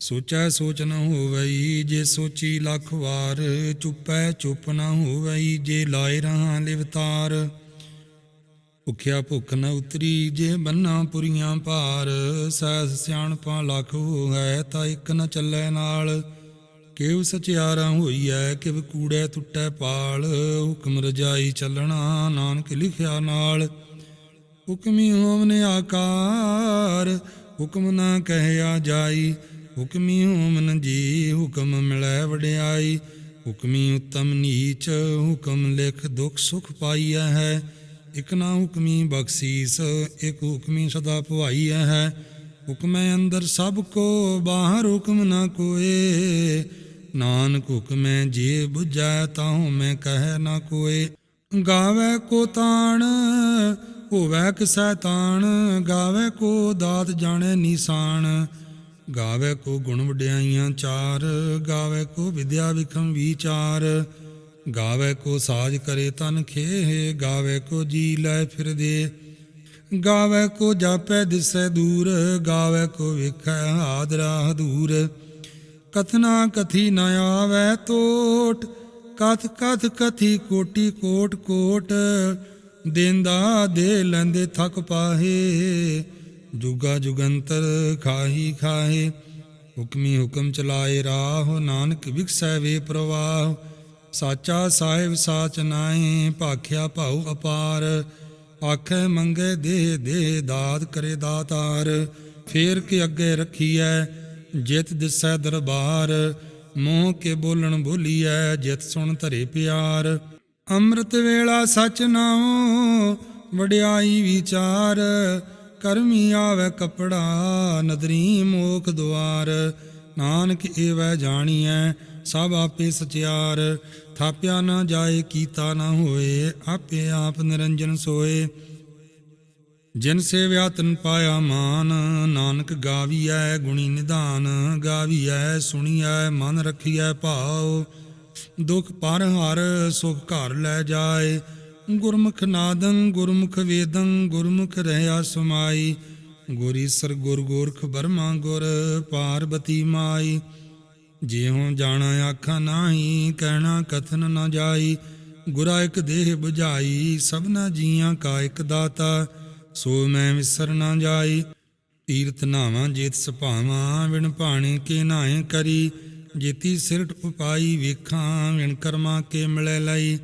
ਸੋਚੈ ਸੋਚ ਨ ਹੋਵਈ, ਜੇ ਸੋਚੀ ਲੱਖ ਵਾਰ, ਚੁੱਪੈ ਚੁੱਪ ਨ ਹੋਵਈ, ਜੇ ਲਾਇ ਰਹਾ ਲਿਵਤਾਰ ਭੁਖਿਆ ਭੁਖ ਨ ਉਤਰੀ, ਜੇ ਬੰਨਾ ਪੁਰੀਆਂ ਭਾਰ। ਸੈਸ ਸਿਆਣਪਾਂ ਲੱਖ ਹੋਐ ਤਾਂ ਇੱਕ ਨ ਚੱਲੈ ਨਾਲ। ਕਿਵ ਸਚਿਆਰਾ ਹੋਈਐ, ਕਿਵ ਕੂੜੈ ਟੁੱਟੈ ਪਾਲ। ਹੁਕਮ ਰਜਾਈ ਚੱਲਣਾ, ਨਾਨਕ ਲਿਖਿਆ ਨਾਲ। ਹੁਕਮੀ ਹੋਵਨ ਆਕਾਰ, ਹੁਕਮ ਨਾ ਕਹਿਆ ਜਾਈ। ਹੁਕਮੀ ਹੋਵਨ ਜੀ ਹੁਕਮ ਮਿਲੈ ਵਡਿਆਈ। ਹੁਕਮੀ ਉਤਮ ਨੀਚ ਹੁਕਮ ਲਿਖ ਦੁਖ ਸੁਖ ਪਾਈਐ ਹੈ। ਇਕ ਨਾ ਹੁਕਮੀ ਬਖਸ਼ੀਸ, ਇਕ ਹੁਕਮੀ ਸਦਾ ਭਵਾਈਐ ਹੈ। ਹੁਕਮੈ ਅੰਦਰ ਸਭ ਕੋ, ਬਾਹਰ ਹੁਕਮ ਨਾ ਕੋਏ। ਨਾਨਕ ਹੁਕਮੈ ਜੇ 부ਝੈ ਤਾਹੂ ਮੈਂ ਕਹਿ ਨਾ ਕੋਏ। ਗਾਵੇ ਕੋ ਤਾਣ, ਹੋਵੇ ਕਿਸੈ ਤਾਣ। ਗਾਵੇ ਕੋ ਦਾਤ ਜਾਣੇ ਨਿਸ਼ਾਨ ਗਾਵੇ ਕੋ ਗੁਣ ਵਡਿਆਈਆਂ ਚਾਰ, ਗਾਵੇ ਕੋ ਵਿਦਿਆ ਵਿਖਮ ਵਿਚਾਰ। ਗਾਵੇ ਕੋ ਸਾਜ ਕਰੇ ਤਨ ਖੇਹ, ਗਾਵੇ ਕੋ ਜੀ ਲੈ ਫਿਰਦੇ। ਗਾਵੇ ਕੋ ਜਾਪੈ ਦਿਸੈ ਦੂਰ, ਗਾਵੇ ਕੋ ਵਿਖੈ ਆਦਰਾ ਹਦੂਰ। ਕਥਨਾ ਕਥੀ ਨ ਆਵੈ ਤੋਟ, ਕਥ ਕਥ ਕਥੀ ਕੋਟੀ ਕੋਟ ਕੋਟ। ਦੇਂਦਾ ਦੇ ਲੈਂਦੇ ਥਕ ਪਾਹੇ। ਜੁਗਾ ਜੁਗੰਤਰ ਖਾਹੀ ਖਾਹੇ, ਹੁਕਮੀ ਹੁਕਮ ਚਲਾਏ ਰਾਹ, ਨਾਨਕ ਵਿਖਸੈ ਵੇ ਪ੍ਰਵਾਹ, ਸਾਚਾ ਸਾਹਿਬ ਸਾਚ ਨਾਏ ਭਾਖਿਆ ਭਾਉ ਅਪਾਰ ਆਖੇ ਮੰਗੇ ਦੇ ਦੇ ਦਾਤ ਕਰੇ ਦਾਤਾਰ, ਫੇਰ ਕੇ ਅੱਗੇ ਰੱਖੀਐ, ਜਿਤ ਦਿਸੈ ਦਰਬਾਰ, ਮੋਹ ਕੇ ਬੋਲਣ ਬੋਲੀਐ, ਜਿਤ ਸੁਣ ਧਰੇ ਪਿਆਰ, ਅੰਮ੍ਰਿਤ ਵੇਲਾ ਸਚ ਨਾਉ, ਵਡਿਆਈ ਵਿਚਾਰ ਕਰਮੀ ਆਵੇ ਕਪੜਾ, ਨਦਰੀ ਮੋਖ ਦੁਆਰ। ਨਾਨਕ ਏਵੈ ਜਾਣੀਐ, ਸਭ ਆਪੇ ਸਚਿਆਰ। ਥਾਪਿਆ ਨਾ ਜਾਏ, ਕੀਤਾ ਨਾ ਹੋਏ, ਆਪੇ ਆਪ ਨਿਰੰਜਨ ਸੋਏ। ਜਿਨ ਸੇਵਿਆ ਤਨ ਪਾਇਆ ਮਾਨ, ਨਾਨਕ ਗਾਵੀਐ ਗੁਣੀ ਨਿਧਾਨ। ਗਾਵੀਐ, ਸੁਣੀਐ, ਮਨ ਰਖੀਐ ਭਾਉ। ਦੁਖ ਪਰ ਹਰ ਸੁਖ ਘਰ ਲੈ ਜਾਏ। ਗੁਰਮੁਖ ਨਾਦੰ, ਗੁਰਮੁਖ ਵੇਦੰ, ਗੁਰਮੁਖ ਰਹਿਆ ਸਮਾਈ। ਗੁਰੀਸਰ ਗੁਰ ਗੋਰਖ ਬਰਮਾ ਗੁਰ ਪਾਰਬਤੀ ਮਾਈ। ਜਿਉ ਜਾਣਾ ਆਖਾਂ ਨਾਹੀ, ਕਹਿਣਾ ਕਥਨ ਨਾ ਜਾਈ। ਗੁਰਾ ਇਕ ਦੇਹ 부ਝਾਈ ਸਭਨਾ ਜੀਆਂ ਕਾ ਇਕ ਦਾਤਾ। ਸੋ ਮੈਂ ਵਿਸਰ ਨਾ ਜਾਈ। ਤੀਰਥ ਨਾਵਾਂ ਜੇਤ ਸੁਭਾਵਾਂ, ਵਿਣ ਭਾਣੇ ਕੇ ਨਾਏ ਕਰੀ। ਜੇਤੀ ਸਿਰਟ ਉਪਾਈ ਵੇਖਾਂ, ਵਿਣ ਕਰਮਾਂ ਕੇ ਮਿਲੈ ਲਈ।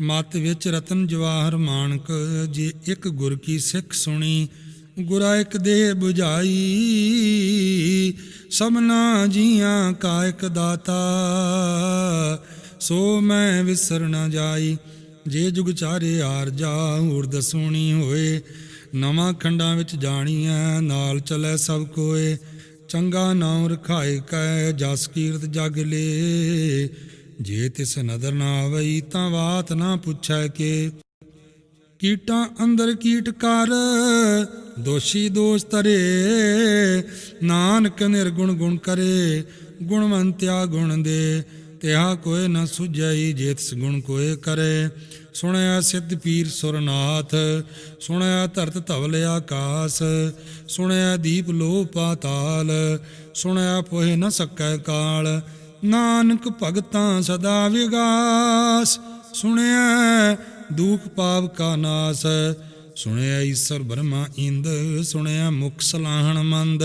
ਮਤ ਵਿੱਚ ਰਤਨ ਜਵਾਹਰ ਮਾਨਕ ਜੇ ਇੱਕ ਗੁਰ ਕੀ ਸਿੱਖ ਸੁਣੀ, ਗੁਰਾ ਇੱਕ ਦੇਹ 부ਝਾਈ ਸਭਨਾ ਜੀਆਂ ਕਾ ਇੱਕ ਦਾਤਾ, ਸੋ ਮੈਂ ਵਿਸਰ ਨਾ ਜਾਈ। ਜੇ ਜੁਗ ਚਾਰੇ ਆਰ ਜਾ ਹੋਰ ਦਸੂਣੀ ਹੋਏ। ਨਵਾਂ ਖੰਡਾਂ ਵਿੱਚ ਜਾਣੀਐ, ਨਾਲ ਚਲੇ ਸਭ ਕੋਏ। ਚੰਗਾ ਨਾਮ ਰਖਾਏ ਕੈ, ਜਸ ਕੀਰਤ ਜਗ ਲੇ। ਜੇ ਤਿਸ ਨਦਰ ਨਾ ਆਵਈ ਤਾਂ ਬਾਤ ਨਾ ਪੁੱਛੈ ਕੇ। ਕੀਟਾਂ ਅੰਦਰ ਕੀਟ ਕਰ, ਦੋਸ਼ੀ ਦੋਸ਼ ਤਰੇ ਨਾਨਕ ਨਿਰਗੁਣ ਗੁਣ ਕਰੇ, ਗੁਣਵੰਤਿਆ ਗੁਣ ਦੇ। ਤਿਹਾ ਕੋਏ ਨ ਸੁਝਈ, ਜੇ ਗੁਣ ਕੋਏ ਕਰੇ। ਸੁਣਿਆ ਸਿੱਧ ਪੀਰ ਸੁਰਨਾਥ, ਸੁਣਿਆ ਧਰਤ ਧਵਲ ਆਕਾਸ। ਸੁਣਿਆ ਦੀਪ ਲੋ ਪਾਤਾਲ, ਸੁਣਿਆ ਪੋਹਿ ਨ ਸਕੈ ਕਾਲ। ਨਾਨਕ ਭਗਤਾਂ ਸਦਾ ਵਿਗਾਸ। ਸੁਣਿਆ ਦੁਖ ਪਾਪ ਕਾ ਨਾਸ। ਸੁਣਿਆ ਈਸ਼ਰ ਬ੍ਰਹਮਾ ਇੰਦ। ਸੁਣਿਆ ਮੁਖ ਸਲਾਹਣ ਮੰਦ।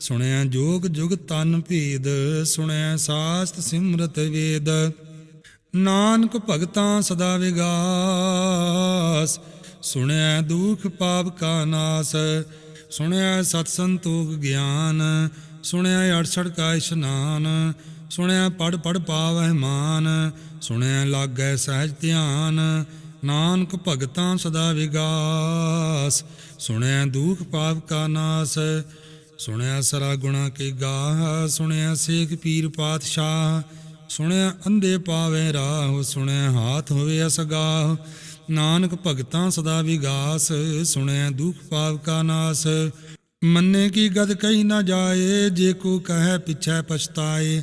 ਸੁਣਿਆ ਜੋਗ ਜੁਗ ਤਨ ਭੇਦ। ਸੁਣਿਆ ਸਾਸਤ ਸਿਮਰਤ ਵੇਦ। ਨਾਨਕ ਭਗਤਾਂ ਸਦਾ ਵਿਗਾਸ। ਸੁਣਿਆ ਦੁਖ ਪਾਪ ਕਾ ਨਾਸ। ਸੁਣਿਆ ਸਤ ਸੰਤੋਖ ਗਿਆਨ। ਸੁਣਿਆ ਅੜਸੜ ਕਾ ਇਸ਼ਨਾਨ। ਸੁਣਿਆ ਪੜ ਪੜ ਪਾਵਹਿ ਮਾਨ, ਸੁਣਿਆ ਲਾਗੈ ਸਹਿਜ ਧਿਆਨ, ਨਾਨਕ ਭਗਤਾਂ ਸਦਾ ਵਿਗਾਸ, ਸੁਣਿਆ ਦੁਖ ਪਾਪ ਕਾ ਨਾਸ, ਸੁਣਿਆ ਸਰਾ ਗੁਣਾ ਕੀ ਗਾਹ, ਸੁਣਿਆ ਸੇਖ ਪੀਰ ਪਾਤਸ਼ਾਹ, ਸੁਣਿਆ ਅੰਧੇ ਪਾਵੇ ਰਾਹ, ਸੁਣਿਆ ਹਾਥ ਹੋਵੇ ਅਸਗਾਹ, ਨਾਨਕ ਭਗਤਾਂ ਸਦਾ ਵਿਗਾਸ, ਸੁਣਿਆ ਦੁਖ ਪਾਪ ਕਾ ਨਾਸ। ਮੰਨੇ ਕੀ ਗਦ ਕਹੀ ਨਾ ਜਾਏ, ਜੇ ਕੋ ਕਹੈ ਪਿਛੈ ਪਛਤਾਏ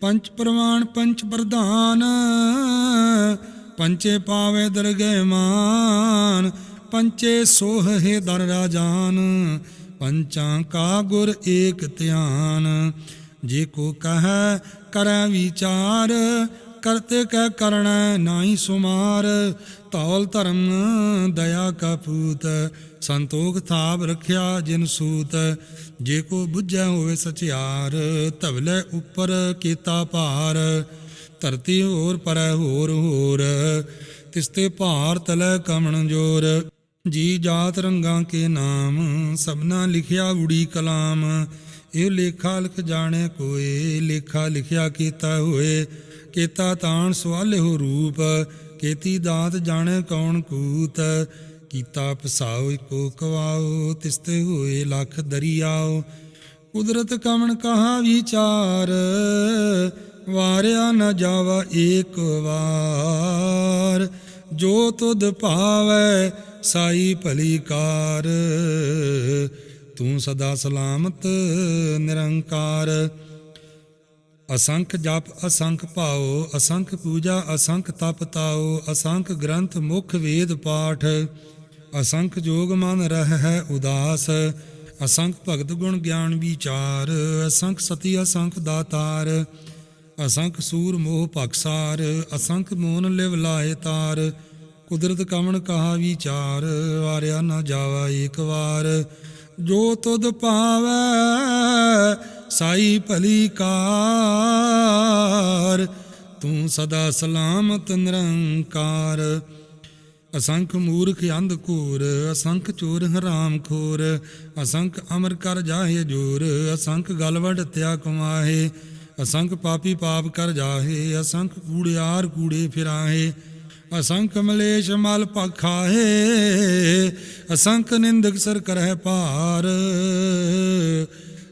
ਪੰਚ ਪ੍ਰਮਾਣ ਪੰਚ ਪ੍ਰਧਾਨ, ਪੰਚੇ ਪਾਵੇ ਦਰਗਹਿ ਮਾਨ, ਪੰਚੇ ਸੋਹ ਸੋਹੇ ਦਰ ਰਾਜਾਨ, ਪੰਚਾਂ ਕਾ ਗੁਰ ਏਕ ਧਿਆਨ। ਜੇ ਕੋ ਕਹੈ, ਕਰੈ ਵਿਚਾਰ, ਕਰਤੇ ਕੈ ਕਰਣੈ ਨਾਹੀ ਸੁਮਾਰ ਤੌਲ ਧਰਮ ਦਇਆ ਕਾ ਪੂਤ, ਸੰਤੋਖ ਥਾਪ ਰਖਿਆ ਜਿਨ ਸੂਤ। ਜੇ ਕੋ ਬੁੱਝੈ ਹੋਵੇ ਸਚਿਆਰ ਧਵਲੇ ਉੱਪਰ ਕੀਤਾ ਭਾਰ। ਧਰਤੀ ਹੋਰ ਪਰੈ ਹੋਰ ਹੋਰ, ਤਿਸਤੇ ਭਾਰ ਤਲੈ ਕਮਣ ਜੋਰ। ਜੀ ਜਾਤ ਰੰਗਾਂ ਕੇ ਨਾਮ, ਸਭਨਾ ਲਿਖਿਆ ਉੜੀ ਕਲਾਮ। ਇਹ ਲੇਖਾ ਲਿਖ ਜਾਣੇ ਕੋਏ, ਲੇਖਾ ਲਿਖਿਆ ਕੀਤਾ ਹੋਏ। ਕੀਤਾ ਤਾਣ ਸਵਾਲੇ ਹੋ ਰੂਪ, ਕੀਤੀ ਦਾਤ ਜਾਣੇ ਕੌਣ ਕੂਤ। ਕੀਤਾ ਪਸਾਉ ਕੋ ਕਵਾਓ, ਤਿਸਤੇ ਹੋਏ ਲਖ ਦਰਿਆਓ। ਕੁਦਰਤ ਕਮਣ ਕਹਾ ਵਿਚਾਰ, ਵਾਰਿਆ ਨ ਜਾਵਾ ਏਕ ਵਾਰ। ਜੋ ਤੁਧ ਭਾਵੈ, ਸਾਈ ਭਲੀ ਕਾਰ। ਤੂੰ ਸਦਾ ਸਲਾਮਤ, ਨਿਰੰਕਾਰ। ਅਸੰਖ ਜਪ, ਅਸੰਖ ਭਾਉ, ਅਸੰਖ ਪੂਜਾ, ਅਸੰਖ ਤਪ ਤਾਉ, ਅਸੰਖ ਗ੍ਰੰਥ ਮੁਖ ਵੇਦ ਪਾਠ। ਅਸੰਖ ਜੋਗ ਮਨ ਰਹਿ ਹੈ ਉਦਾਸ, ਅਸੰਖ ਭਗਤ ਗੁਣ ਗਿਆਨ ਵਿਚਾਰ, ਅਸੰਖ ਸਤੀ ਅਸੰਖ ਦਾਤਾਰ, ਅਸੰਖ ਸੂਰ ਮੋਹ ਪਕਸਾਰ ਅਸੰਖ ਮੋਨ ਲਿਵ ਲਾਏ ਤਾਰ, ਕੁਦਰਤ ਕਮਣ ਕਹਾ ਵਿਚਾਰ, ਵਾਰਿਆ ਨਾ ਜਾਵਾ ਏਕ ਵਾਰ, ਜੋ ਤੁਧ ਭਾਵੈ ਸਾਈ ਭਲੀ ਕਾਰ, ਤੂੰ ਸਦਾ ਸਲਾਮਤ ਨਿਰੰਕਾਰ। ਅਸੰਖ ਮੂਰਖ ਅੰਧ ਘੂਰ, ਅਸੰਖ ਚੋਰ ਹਰਾਮ ਖੋਰ, ਅਸੰਖ ਅਮਰ ਕਰ ਜਾਹੇ ਜੋਰ, ਅਸੰਖ ਗਲਵੜ ਤਿਆ ਕਮਾਹੇ, ਅਸੰਖ ਪਾਪੀ ਪਾਪ ਕਰ ਜਾਹੇ, ਅਸੰਖ ਕੂੜਿਆਰ ਕੂੜੇ ਫਿਰਾਹੇ, ਅਸੰਖ ਮਲੇਸ਼ ਮਲ ਪਖਾਹੇ, ਅਸੰਖ ਨਿੰਦਕ ਸਰ ਕਰਹਿ ਪਾਰ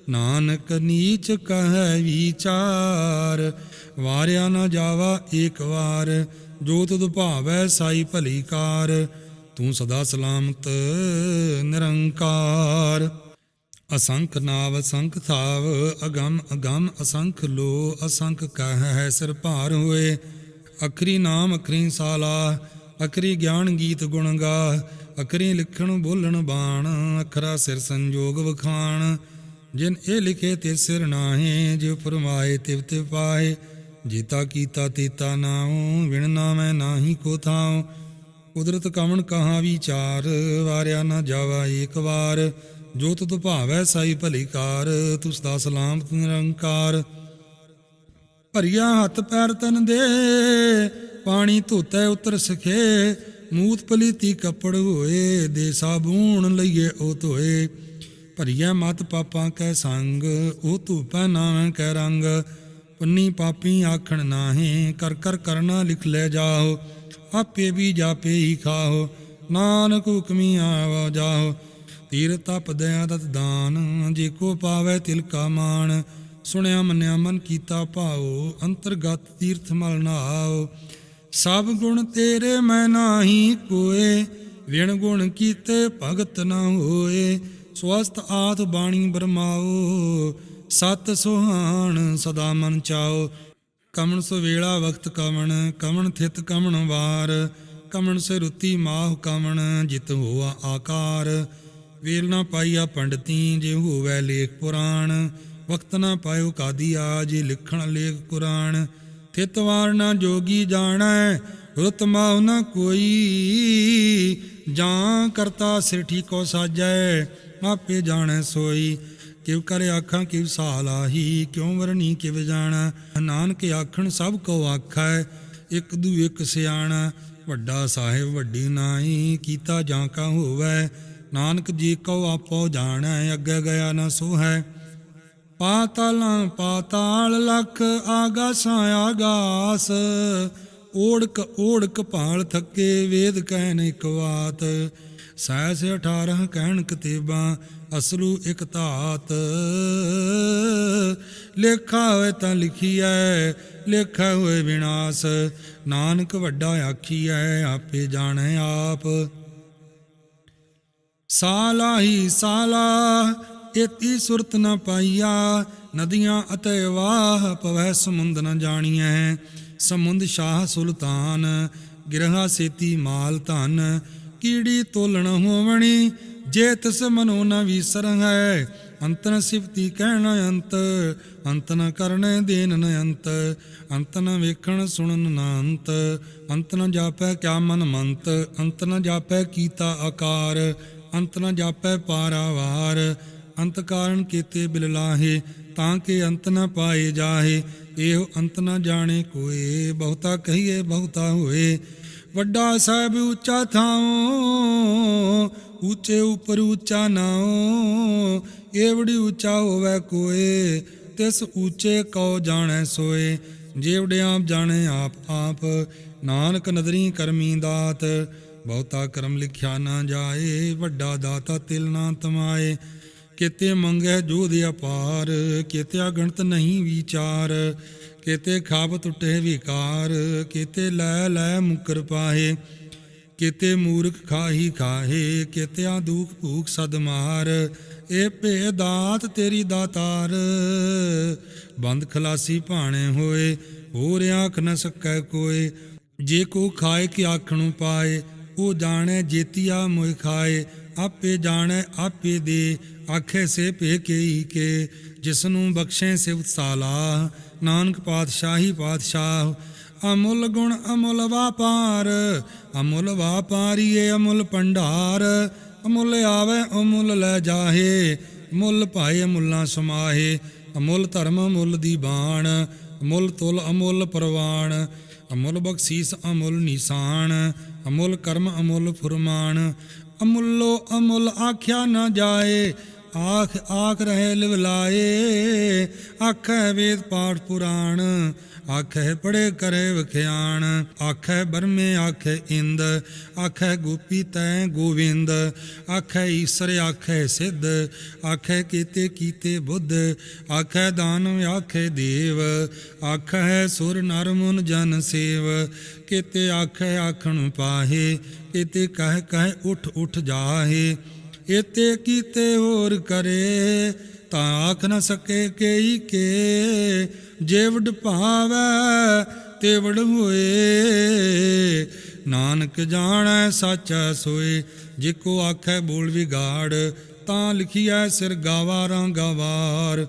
ਨਾਨਕ ਨੀਚ ਕਹੈ ਵਿਚਾਰ, ਵਾਰਿਆ ਨਾ ਜਾਵਾ ਏਕ ਵਾਰ ਜੋ ਤੁਧ ਭਾਵੈ ਸਾਈ ਭਲੀ ਕਾਰ, ਤੂੰ ਸਦਾ ਸਲਾਮਤ, ਨਿਰੰਕਾਰ। ਅਸੰਖ ਨਾਵ, ਅਸੰਖ ਥਾਵ, ਅਗੰਮ ਅਗੰਮ, ਅਸੰਖ ਲੋ, ਅਸੰਖ ਕਹਿ ਹੈ ਸਿਰ ਭਾਰ ਹੋਏ। ਅਖਰੀ ਨਾਮ, ਅਖਰੀ ਸਾਲਾ, ਅਖਰੀ ਗਿਆਨ ਗੀਤ ਗੁਣ ਗਾ, ਅਖਰੀ ਲਿਖਣ ਬੋਲਣ ਬਾਣ, ਅਖਰਾ ਸਿਰ ਸੰਜੋਗ ਵਖਾਣ। ਜਿਨ ਇਹ ਲਿਖੇ ਤੇ ਸਿਰ ਨਾਹੇ, ਜਿਉ ਫਰਮਾਏ ਤਿਵ ਤਿਵ ਪਾਏ ਜੀਤਾ ਕੀਤਾ ਤੀਤਾ ਨਾਉ, ਵਿਣ ਨਾਮੈ ਨਾਹੀ ਕੋ ਥਾਉ। ਕੁਦਰਤ ਕਮਣ ਕਹਾ ਵਿਚਾਰ, ਵਾਰਿਆ ਨਾ ਜਾਵਾ ਏਕ ਵਾਰ। ਜੋ ਤੁਧ ਭਾਵੈ ਸਾਈ ਭਲੀ ਕਾਰ, ਤੁਸ ਦਾ ਸਲਾਮਤ ਨਿਰੰਕਾਰ। ਭਰੀਆ ਹੱਥ ਪੈਰ ਤਨ ਦੇ, ਪਾਣੀ ਧੋਤੈ ਉਤਰ ਸਖੇ। ਮੂਤ ਪਲੀਤੀ ਕੱਪੜ ਹੋਏ, ਦੇ ਸਾਬੂਣ ਲਈਏ ਉਹ ਧੋਏ। ਭਰੀਆ ਮਤ ਪਾਪਾਂ ਕੈ ਸੰਗ, ਉਹ ਧੂਪੈ ਨਾਵੇਂ ਕੈ ਰੰਗ। ਪੰਨੀ ਪਾਪੀ ਆਖਣ ਨਾਹੀ, ਕਰ ਕਰ ਕਰਨਾ ਲਿਖ ਲੈ ਜਾਓ ਆਪੇ ਵੀ ਜਾਪੇ ਹੀ ਖਾਓ ਨਾਨਕ ਹੁਕਮੀ ਆਵਾ ਜਾਓ ਤੀਰ ਤਪ ਦਇਆ ਦਤ ਦਾਨ, ਜੇ ਕੋ ਪਾਵੇ ਤਿਲ ਕਾ ਮਾਨ ਸੁਣਿਆ ਮੰਨਿਆ ਮਨ ਕੀਤਾ ਭਾਉ, ਅੰਤਰਗਤ ਤੀਰਥ ਮਲ ਨਾਉ ਸਭ ਗੁਣ ਤੇਰੇ ਮੈਂ ਨਾਹੀ ਕੋਏ, ਵਿਣ ਗੁਣ ਕੀਤੇ ਭਗਤ ਨਾ ਹੋਏ ਸਵਸਤ ਆਤ ਬਾਣੀ ਬਰਮਾਓ। ਸਤ ਸੁਹਾਣ ਸਦਾ ਮਨ ਚਾਓ ਕਮਣ ਸੋ ਵੇਲਾ ਵਕਤ ਕਵਣ ਕਵਣ ਥਿਤ ਕਮਣ ਵਾਰ, ਕਮਣ ਸੇ ਰੁਤੀ ਮਾਹ ਕਵਣ, ਜਿਤ ਹੋਆ ਆਕਾਰ। ਵੇਲ ਨਾ ਪਾਈਆ ਪੰਡਤੀ, ਜੇ ਹੋਵੇ ਲੇਖ ਪੁਰਾਣ ਵਕਤ ਨਾ ਪਾਇਓ ਕਾਦੀਆ ਜੇ ਲਿਖਣ ਲੇਖ ਕੁਰਾਨ ਥਿਤ ਵਾਰ ਨਾ ਜੋਗੀ ਜਾਣੈ, ਰੁਤ ਮਾਹੁ ਨਾ ਕੋਈ। ਜਾਂ ਕਰਤਾ ਸਿਰ ਠੀਕੋ ਸਾਜੈ, ਆਪੇ ਜਾਣੈ ਸੋਈ। ਕਿਵ ਕਰ ਆਖਾਂ, ਕਿਵ ਸਾਲਾਹੀ ਕਿਉ ਵਰਨੀ ਕਿਵ ਜਾਣਾ? ਨਾਨਕ ਆਖਣ, ਸਭ ਕੋ ਆਖੈ, ਇਕ ਦੂ ਇਕ ਸਿਆਣਾ। ਵੱਡਾ ਸਾਹਿਬ ਵੱਡੀ ਨਾਈ ਕੀਤਾ ਜਾਂ ਕਾ ਹੋਵੈ? ਨਾਨਕ ਜੀ ਕੋ ਆਪੋ ਜਾਣੈ, ਅੱਗੇ ਗਿਆ ਨਾ ਸੋ ਹੈ ਪਾਤਾਲਾਂ ਪਾਤਾਲ ਲਖ, ਆਗਾਸਾਂ ਆਗਾਸ। ਓੜਕ ਓੜਕ ਭਾਲ ਥੱਕੇ, ਵੇਦ ਕਹਿਣ ਇਕ ਬਾਤ ਸੈਸ 18 ਕਹਿਣ ਕਤੇਬਾਂ ਅਸਲੂ ਇਕ ਧਾਤ। ਲੇਖਾ ਹੋਏ ਤਾਂ ਲਿਖੀਐ, ਲੇਖਾ ਹੋਏ ਵਿਨਾਸ਼। ਨਾਨਕ ਵੱਡਾ ਆਖੀਐ, ਆਪੇ ਜਾਣੈ ਆਪ। ਸਾਲਾਹੀ ਸਾਲਾ, ਇਤੀ ਸੁਰਤ ਨ ਪਾਈਆ। ਨਦੀਆਂ ਅਤੇ ਵਾਹ ਪਵੈ ਸਮੁੰਦ ਨ ਜਾਣੀਐ। ਸਮੁੰਦ ਸ਼ਾਹ ਸੁਲਤਾਨ, ਗਿਰਹਾ ਸੇਤੀ ਮਾਲ ਧਨ। ਕੀੜੀ ਤੋਲਣ ਹੋਵਣੀ ਜੇ ਤਿਸ ਮਨੋ ਨ ਵੀਸਰ ਹੈ, ਅੰਤ ਨ ਸਿਫਤੀ ਕਹਿਣ ਅੰਤ ਅੰਤ ਨ ਕਰਨੇ ਦੇਨ ਨ ਅੰਤ ਅੰਤ ਨ ਵੇਖਣ ਸੁਣਨ ਨ ਅੰਤ ਅੰਤ ਨ ਜਾਪੈ ਕਿਆ ਮਨ ਮੰਤ, ਅੰਤ ਨ ਜਾਪੈ ਕੀਤਾ ਆਕਾਰ, ਅੰਤ ਨ ਜਾਪੈ ਪਾਰਾਵਾਰ, ਅੰਤ ਕਾਰਨ ਕੀਤੇ ਬਿਲ ਲਾਹੇ, ਤਾਂ ਕਿ ਅੰਤ ਨ ਪਾਏ ਜਾਹੇ, ਇਹੋ ਅੰਤ ਨ ਜਾਣੇ ਕੋਏ, ਬਹੁਤਾ ਕਹੀਏ ਬਹੁਤਾ ਹੋਏ। ਵੱਡਾ ਸਾਹਿਬ ਉੱਚਾ ਥਾਉ ਉੱਚੇ ਉਪਰ ਉੱਚਾ ਨਾਉ, ਏਵੜੀ ਉੱਚਾ ਹੋਵੇ ਕੋਏ, ਤਿਸ ਉੱਚੇ ਕਉ ਜਾਣੈ ਸੋਏ। ਜੇਵੜੇ ਆਪ ਜਾਣੇ, ਆਪ ਆਪ, ਨਾਨਕ ਨਦਰੀ ਕਰਮੀ ਦਾਤ। ਬਹੁਤਾ ਕਰਮ ਲਿਖਿਆ ਨਾ ਜਾਏ, ਵੱਡਾ ਦਾਤਾ ਤਿਲ ਨਾ ਤਮਾਏ। ਕਿਤੇ ਮੰਗੈ ਜੋਧ ਅਪਾਰ, ਕਿਤੇ ਗਣਤ ਨਹੀਂ ਵਿਚਾਰ। ਕਿਤੇ ਖਾਬ ਟੁੱਟੇ ਵਿਕਾਰ, ਕਿਤੇ ਲੈ ਲੈ ਮੁਕਰ ਪਾਹੇ। ਕਿਤੇ ਮੂਰਖ ਖਾਹੀ ਖਾਹੇ, ਕਿਤਿਆ ਦੁਖ ਭੂਖ ਸਦ ਮਾਰ। ਇਹ ਭੇ ਦਾਤ ਤੇਰੀ ਦਾਤਾਰ। ਬੰਦ ਖਲਾਸੀ ਭਾਣੇ ਹੋਏ ਹੋਰ ਆਖ ਨ ਸਕੈ ਕੋਏ। ਜੇ ਕੋ ਖਾਏ ਕਿ ਆਖਣੂ ਪਾਏ, ਉਹ ਜਾਣੈ ਜੇਤੀਆ ਮੋਇ ਖਾਏ। ਆਪੇ ਜਾਣੈ, ਆਪੇ ਦੇ, ਆਖੇ ਸੇ ਭੇ ਕੇਈ ਕੇ। ਜਿਸ ਨੂੰ ਬਖਸ਼ੇ ਸਿਵਤ ਸਾਲਾ ਨਾਨਕ ਪਾਤਸ਼ਾਹੀ ਪਾਤਸ਼ਾਹ ਅਮੁੱਲ ਗੁਣ ਅਮੁੱਲ ਵਾਪਾਰ, ਅਮੁੱਲ ਵਾਪਾਰੀਏ ਅਮੁੱਲ ਭੰਡਾਰ। ਅਮੁੱਲ ਆਵੇ, ਅਮੁੱਲ ਲੈ ਜਾਹੇ ਮੁੱਲ ਭਾਏ ਮੁੱਲਾ ਸਮਾਹੇ। ਅਮੁੱਲ ਧਰਮ ਅਮੁੱਲ ਦੀ ਬਾਣ, ਅਮੁੱਲ ਤੁਲ ਅਮੁੱਲ ਪ੍ਰਵਾਨ ਅਮੁੱਲ ਬਖਸ਼ੀਸ ਅਮੁੱਲ ਨਿਸ਼ਾਨ, ਅਮੁੱਲ ਕਰਮ ਅਮੁੱਲ ਫੁਰਮਾਨ। ਅਮੁੱਲੋ ਅਮੁੱਲ ਆਖਿਆ ਨਾ ਜਾਏ, ਆਖ ਆਖ ਰਹੇ ਲਿਵਲਾਏ ਆਖੈ ਵੇਦ ਪਾਠ ਪੁਰਾਣ ਆਖੈ ਪੜੇ ਕਰੇ ਵਖਿਆਣ ਆਖੈ ਬਰਮੇ ਆਖੈ ਇੰਦ ਆਖੈ ਗੋਪੀ ਤੈ ਗੋਵਿੰਦ ਆਖੈ ਈਸਰ ਆਖੈ ਸਿੱਧ ਆਖੈ ਕੀਤੇ ਕੀਤੇ ਬੁੱਧ ਆਖੈ ਦਾਨਵ ਆਖੈ ਦੇਵ ਆਖੈ ਸੁਰ ਨਰ ਮੁਨ ਜਨ ਸੇਵ, ਕੀਤੇ ਆਖੈ ਆਖਣ ਪਾਹੇ, ਕੀਤੇ ਕਹਿ ਕਹਿ ਉਠ ਉਠ ਜਾਹੇ ਇਤੇ ਕੀਤੇ ਹੋਰ ਕਰੇ, ਤਾਂ ਆਖ ਨਾ ਸਕੇ ਕੇਈ ਕੇ ਜੇਵਡ ਭਾਵੈ ਤੇਵੜ ਹੋਏ। ਨਾਨਕ ਜਾਣੈ, ਸਾਚਾ ਸੋਏ। ਜੇ ਕੋ ਆਖੈ ਬੋਲ ਵਿਗਾੜ, ਤਾਂ ਲਿਖੀਐ ਸਿਰ ਗਾਵਾਰਾਂ ਗਾਵਾਰ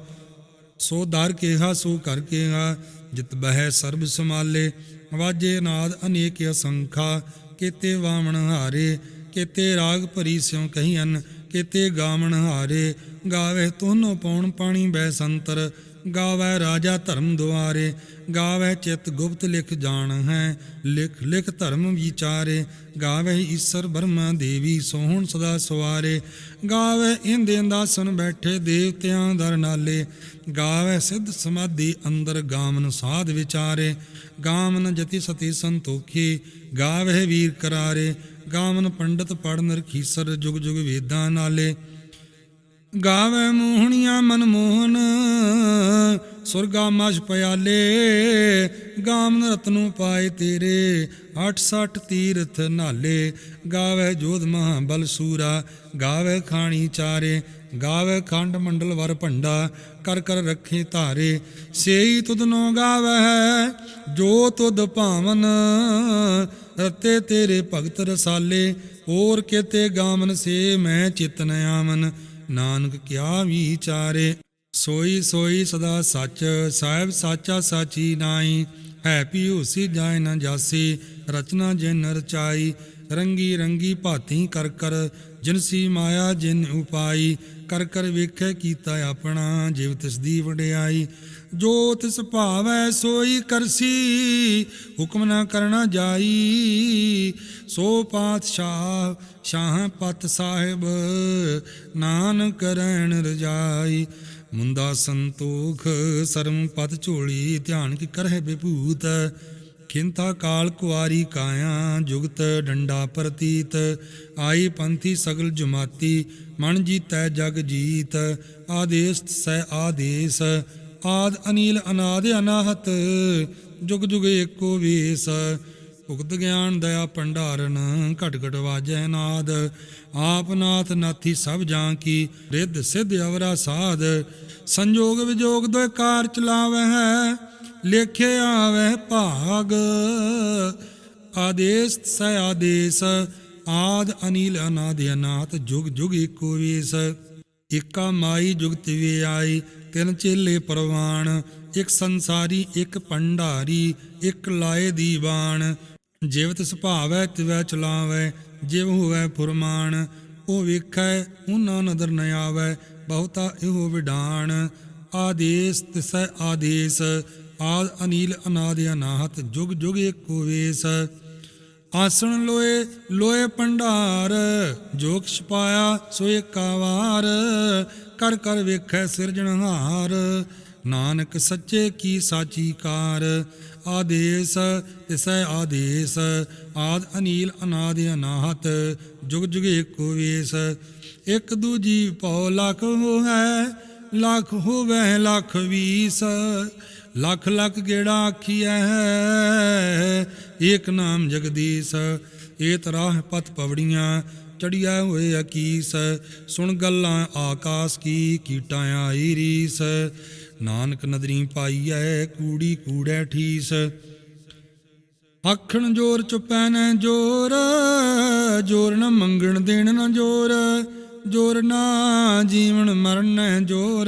ਸੋ ਦਰ ਕੇਹਾ, ਸੋ ਕਰ ਕੇਹਾ, ਜਿਤ ਬਹਿ ਸਰਬ ਸਮਾਲੇ ਵਾਜੇ ਨਾਦ ਅਨੇਕ ਅਸੰਖਾ, ਕੀਤੇ ਵਾਮਣ ਹਾਰੇ। ਕੀਤੇ ਰਾਗ ਭਰੀ ਸਿਉ ਕਹੀਨ ਕੀਤੇ ਗਾਵਣ ਹਾਰੇ। ਗਾਵੇ ਤੋਨੋ ਪੌਣ ਪਾਣੀ ਬੈ ਸੰਤਰ। ਗਾਵੇ ਰਾਜਾ ਧਰਮ ਦੁਆਰੇ, ਗਾਵੇ ਚਿਤ ਗੁਪਤ ਲਿਖ ਜਾਣ ਹੈ, ਲਿਖ ਲਿਖ ਧਰਮ ਵਿਚਾਰੇ, ਗਾਵੇ ਈਸ਼ਰ ਬਰਮਾ ਦੇਵੀ ਸੋਹਣ ਸਦਾ ਸਵਾਰੇ, ਗਾਵੇ ਇੰਦੇ ਦਾਸਨ ਬੈਠੇ ਦੇਵਤਿਆਂ ਦਰ ਨਾਲੇ, ਗਾਵੇ ਸਿੱਧ ਸਮਾਧੀ ਅੰਦਰ ਗਾਮਨ ਸਾਧ ਵਿਚਾਰੇ ਗਾਮਨ ਜਤੀ ਸਤੀ ਸੰਤੋਖੀ, ਗਾਵੇ ਵੀਰ ਕਰਾਰੇ, ਗਾਵਨ ਪੰਡਤ ਪੜਨ ਰਖੀਸਰ ਜੁਗ ਜੁਗ ਵੇਦਾਂ ਨਾਲੇ ਗਾਵੇ ਮੋਹਣੀਆਂ ਮਨਮੋਹਨ, ਸੁਰਗਾ ਮਛ ਪਿਆਲੇ ਗਾਮਨ ਰਤਨੂ ਪਾਏ ਤੇਰੇ 68 ਤੀਰਥ ਨਾਲੇ। ਗਾਵੇ ਜੋਧ ਮਹਾ ਬਲ ਸੂਰਾ, ਗਾਵੇ ਖਾਣੀ ਚਾਰੇ, ਗਾਵੇ ਖੰਡ ਮੰਡਲ ਵਰ ਭੰਡਾ, ਕਰ ਕਰ ਰੱਖੇ ਧਾਰੇ। ਸੇਈ ਤੁਧ ਨੋ ਗਾਵੇ, ਜੋ ਤੁਧ ਭਾਵਨ, ਰਤੇ ਤੇਰੇ ਭਗਤ ਰਸਾਲੇ। ਹੋਰ ਕਿਤੇ ਗਾਮਨ ਸੇ ਮੈਂ ਚਿਤਨ ਆਵਨ। ਨਾਨਕ ਕਿਆ ਵਿਚਾਰੇ, ਸੋਈ ਸੋਈ ਸਦਾ ਸੱਚ, ਸਾਹਿਬ ਸਾਚਾ ਸਾਚੀ ਨਾਈ ਹੈ ਪੀ ਹੋਸੀ ਜਾਏ ਨਾ ਜਾਸੀ, ਰਚਨਾ ਜਿਨ ਰਚਾਈ, ਰੰਗੀ ਰੰਗੀ ਭਾਤੀ ਕਰ ਕਰ ਜਿਨਸੀ ਮਾਇਆ, ਜਿਨ ਉਪਾਈ, ਕਰ ਕਰ ਵੇਖੇ ਕੀਤਾ ਆਪਣਾ, ਜਿਵ ਤਿਸ ਦੀ ਵਡਿਆਈ। ਜੋ ਤਿਸ ਭਾਵੈ ਸੋਈ ਕਰਸੀ, ਹੁਕਮ ਨਾ ਕਰਨਾ ਜਾਈ। ਸੋ ਪਾਤਸ਼ਾਹ ਸ਼ਾਹ ਪਤ ਸਾਹਿਬ ਨਾਨ ਰਹਿਣ ਰਜਾਈ। ਮੁੰਦਾ ਸੰਤੋਖ, ਸਰਮ ਪਤ ਝੋਲੀ, ਧਿਆਨ ਕੀ ਕਰਹਿ ਬਿਭੂਤ ਖਿੰਤਾ ਕਾਲ ਕੁਆਰੀ ਕਾਇਆ, ਜੁਗਤ ਡੰਡਾ ਪ੍ਰਤੀਤ। ਆਈ ਪੰਥੀ ਸਗਲ ਜਮਾਤੀ, ਮਨ ਜੀਤੈ ਜਗ ਜੀਤ। ਆਦੇਸ ਸੈ ਆਦੇਸ, ਆਦ ਅਨੀਲ ਅਨਾਦ ਅਨਾਹਤ। ਜੁਗ ਜੁਗ ਏਕੋ ਵੇਸ, ਭੁਗਤ ਗਿਆਨ ਦਇਆ ਭੰਡਾਰਨ, ਘਟ ਘਟ ਵਾਜੈ ਨਾਦ। ਆਪ ਨਾਥ ਨਾਥੀ ਸਭ ਜਾਂ ਕੀ, ਰਿੱਧ ਸਿੱਧ ਅਵਰਾ ਸਾਧ। ਸੰਜੋਗ ਵਿਜੋਗ ਦੋਇ ਕਾਰ ਚਲਾਵੈ ਹੈ ਲੇਖੇ ਆਵੈ ਭਾਗ, ਆਦੇਸ ਸੈ ਆਦੇਸ ਆਦ ਅਨੀਲ ਅਨਾਦ ਅਨਾਥ, ਜੁਗ ਜੁਗ ਏਕੋ ਵੇਸ। ਇਕਾ ਮਾਈ ਜੁਗਤ ਵੇ ਆਈ ਤਿੰਨ ਚੇਲੇ ਪਰਵਾਨ ਇੱਕ ਸੰਸਾਰੀ, ਇੱਕ ਭੰਡਾਰੀ, ਇੱਕ ਲਾਏ ਦੀਵਾਨ। ਜਿਵਤ ਸੁਭਾਵੈ ਤਿਵੈ ਚਲਾਵੈ, ਜਿਵ ਹੋਵੈ ਫੁਰਮਾਨ। ਉਹ ਵੇਖੈ, ਉਹਨਾਂ ਨਦਰ ਨ ਆਵੈ, ਬਹੁਤਾ ਇਹੋ ਵਿਡਾਨ। ਆਦੇਸ ਤਿਸੈ ਆਦੇਸ ਆਦ ਅਨੀਲ ਅਨਾਦ ਅਨਾਹਤ ਜੁਗ ਜੁਗ ਏਕੋ ਵੇਸ। ਆਸਣ ਲੋਏ ਲੋਏ ਭੰਡਾਰ ਜੋ ਕਿਛ ਪਾਇਆ ਸੋ ਏਕਾ ਵਾਰ। ਕਰ ਕਰ ਵੇਖੈ ਸਿਰਜਣਹਾਰ ਨਾਨਕ ਸੱਚੇ ਕੀ ਸਾਚੀ ਕਾਰ। ਆਦੇਸ, ਤਿਸੈ ਆਦੇਸ, ਆਦ ਅਨੀਲ ਅਨਾਦ ਅਨਾਹਤ ਜੁਗ ਜੁਗ ਏਕੋ ਵੇਸ। ਇਕ ਦੂਜੀ ਪਉ ਲਖ ਹੋ ਲੱਖ ਹੋਵੇ ਲੱਖ ਵੀਸ। ਲੱਖ ਲੱਖ ਗੇੜਾ ਆਖੀਐ, ਏਕ ਨਾਮ ਜਗਦੀਸ਼ ਏ ਤਰਾਹ ਪਤ ਪਵੜੀਆਂ, ਚੜੀਆਂ ਹੋਏ ਅਕੀਸ, ਸੁਣ ਗੱਲਾਂ ਆਕਾਸ ਕੀ, ਕੀਟਾਂ ਆਈ ਰੀਸ, ਨਾਨਕ ਨਦਰੀ ਪਾਈਐ, ਕੂੜੀ ਕੂੜੈ ਠੀਸ। ਆਖਣ ਜੋਰ ਚੁਪੈ ਨ ਜੋਰ ਜੋਰ ਨ ਮੰਗਣ ਦੇਣ ਨ ਜੋਰ ਜੋਰ ਨਾ ਜੀਵਨ ਮਰਨ ਨ ਜੋਰ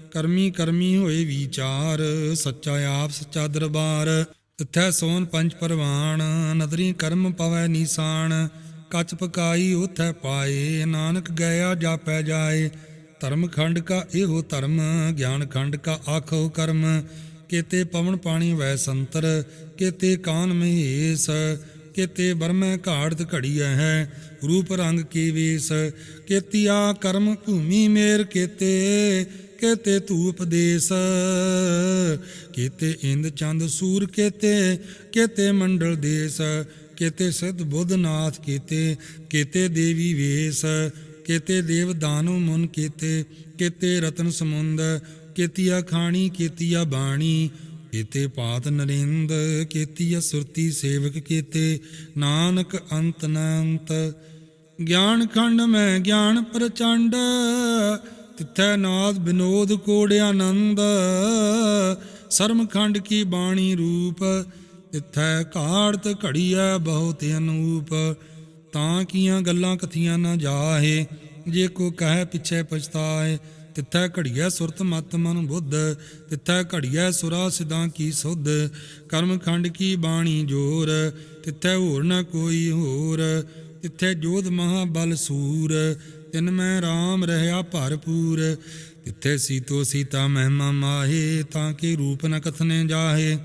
ਕਰਮੀ ਕਰਮੀ ਹੋਏ ਵਿਚਾਰ, ਸੱਚਾ ਆਪ ਸੱਚਾ ਦਰਬਾਰ। ਤਿਥੈ ਸੋਨ ਪੰਜ ਪਰਵਾਨ ਨਦਰੀ ਕਰਮ ਪਵੈ ਨੀਸਾਨ। ਕੱਚ ਪਕਾਈ ਉਥੈ ਪਾਏ, ਨਾਨਕ ਗਿਆ ਜਾਪੈ ਜਾਏ। ਧਰਮ ਖੰਡ ਕਾ ਇਹੋ ਧਰਮ, ਗਿਆਨ ਖੰਡ ਕਾ ਆਖੋ ਕਰਮ। ਕੇਤੇ ਪਵਨ ਪਾਣੀ ਵੈ ਸੰਤਰ, ਕੇਤੇ ਕਾਨ ਮਹੇਸ। ਕੇਤੇ ਬਰਮੈ ਘਾੜਤ ਘੜੀਐ ਹੈ, ਰੂਪ ਰੰਗ ਕੀ ਵੇਸ। ਕੇਤੀਆ ਕਰਮ ਭੂਮੀ ਮੇਰ ਕੇਤੇ ਕੇਤੇ ਧੂਪ ਦੇਸ ਕੇਤੇ ਇੰਦ ਚੰਦ ਸੂਰ ਕੇਤੇ ਕੇਤੇ ਮੰਡਲ ਦੇਸ। ਕੇਤੇ ਸਿੱਧ ਬੁੱਧ ਨਾਥ ਕੇਤੇ ਕੇਤੇ ਦੇਵੀ ਵੇਸ। ਕੇਤੇ ਦੇਵ ਦਾਨਵ ਮਨ ਕੇਤੇ ਕੇਤੇ ਰਤਨ ਸਮੁੰਦ। ਕੇਤੀਆ ਖਾਣੀ, ਕੇਤੀਆ ਬਾਣੀ। ਕੇਤੇ ਪਾਤ ਨਰਿੰਦ, ਕੇਤੀਆ ਸੁਰਤੀ ਸੇਵਕ ਕੀਤੇ। ਨਾਨਕ ਅੰਤ ਨ ਗਿਆਨ ਖੰਡ ਮੈਂ ਗਿਆਨ ਪ੍ਰਚੰਡ। ਤਿਥੈ ਨਾਦ ਬਿਨੋਦ ਕੋੜ ਆਨੰਦ। ਸਰਮ ਖੰਡ ਕੀ ਬਾਣੀ ਰੂਪ, ਤਿੱਥੈ ਘਾੜਤ ਘੜੀਐ ਬਹੁਤ ਅਨੂਪ। ਤਾਂ ਕੀਆਂ ਗੱਲਾਂ ਕਥੀਆਂ ਨਾ ਜਾਹੇ, ਜੇ ਕੋ ਕਹੈ ਪਿਛੈ ਪਛਤਾਏ ਤਿੱਥੈ ਘੜੀਐ ਸੁਰਤ ਮਤ ਮਨ ਬੁੱਧ, ਤਿੱਥੈ ਘੜੀਐ ਸੁਰਾ ਸਿਦਾਂ ਕੀ ਸੁਧ। ਕਰਮ ਖੰਡ ਕੀ ਬਾਣੀ ਜੋਰ, ਤਿੱਥੈ ਹੋਰ ਨਾ ਕੋਈ ਹੋਰ। ਤਿੱਥੈ ਜੋਧ ਮਹਾ ਬਲ ਸੂਰ ਤਿਨ ਮੈਂ RAM ਰਹਾ ਭਰਪੂਰ, ਤਿੱਥੇ ਸੀਤੋ ਸੀਤਾ ਮਹਿਮਾ ਮਾਹੇ, ਤਾਂ ਕਿ ਰੂਪ ਨ ਕਥਨੇ ਜਾਹੇ।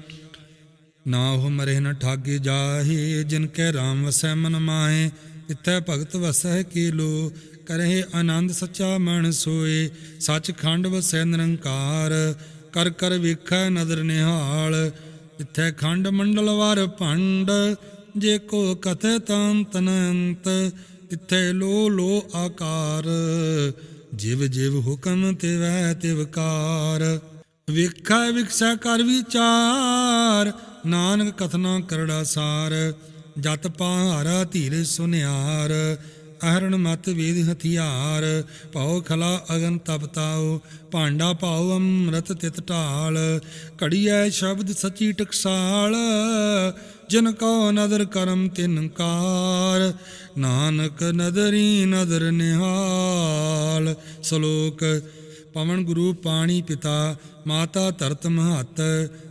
ਨਾ ਉਹ ਮਰੇ ਨ ਠਾਗੇ ਜਾਹੇ, ਜਿਨ ਕੈ ਰਾਮ ਵਸੈ ਮਨ ਮਾਹੇ। ਤਿੱਥੈ ਭਗਤ ਵਸੈ ਕੀਲੋ ਕਰਹਿ ਆਨੰਦ ਸੱਚਾ ਮਨ ਸੋਏ। ਸੱਚ ਖੰਡ ਵਸੈ ਨਿਰੰਕਾਰ, ਕਰ ਕਰ ਵੇਖੈ ਨਦਰ ਨਿਹਾਲ। ਤਿੱਥੈ ਖੰਡ ਮੰਡਲ ਵਾਰ ਭੰਡ, ਜੇ ਕੋ ਕਥੈ ਤੰਤ ਅਨੰਤ ਤਿੱਥੈ ਲੋ ਲੋ ਆਕਾਰ। ਜਿਵ ਜਿਵ ਹੁਕਮ ਤਿਵੈ ਤਿਵਕਾਰ ਵੇਖੈ ਵਿਖਸੈ ਕਰ ਵਿਚਾਰ, ਨਾਨਕ ਕਥਨਾ ਕਰੜਾ ਸਾਰ। ਜਤ ਪਹਾਰਾ ਧੀਰ ਸੁਨਿਆਰ, ਅਹਰਣ ਮਤ ਵੇਦ ਹਥਿਆਰ। ਪਾਉ ਖਲਾ ਅਗਨ ਤਪਤਾਉ ਭਾਂਡਾ ਪਾਉ ਅੰਮ੍ਰਿਤ ਤਿਤ ਢਾਲ। ਘੜੀਐ ਸ਼ਬਦ ਸਚੀ ਟਕਸਾਲ ਜਿਨ ਕੋ ਨਦਰ ਕਰਮ ਤਿਨਕਾਰ ਨਾਨਕ ਨਦਰੀ ਨਦਰ ਨਿਹਾਲ। ਸ਼ਲੋਕ, ਪਵਨ ਗੁਰੂ ਪਾਣੀ ਪਿਤਾ, ਮਾਤਾ ਧਰਤ ਮਹਤ,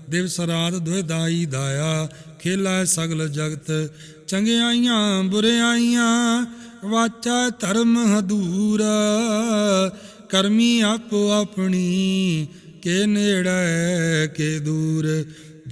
ਦਿਵ ਰਾਤ ਦੁਇਦਾਈ ਦਾਇਆ, ਖੇਲਾ ਸਗਲ ਜਗਤ, ਚੰਗਿਆਈਆਂ ਬੁਰਿਆਈਆਂ, ਵਾਚਾ ਧਰਮ ਹਦੂਰ। ਕਰਮੀ ਆਪੋ ਆਪਣੀ, ਕੇ ਨੇੜੇ ਕੇ ਦੂਰ।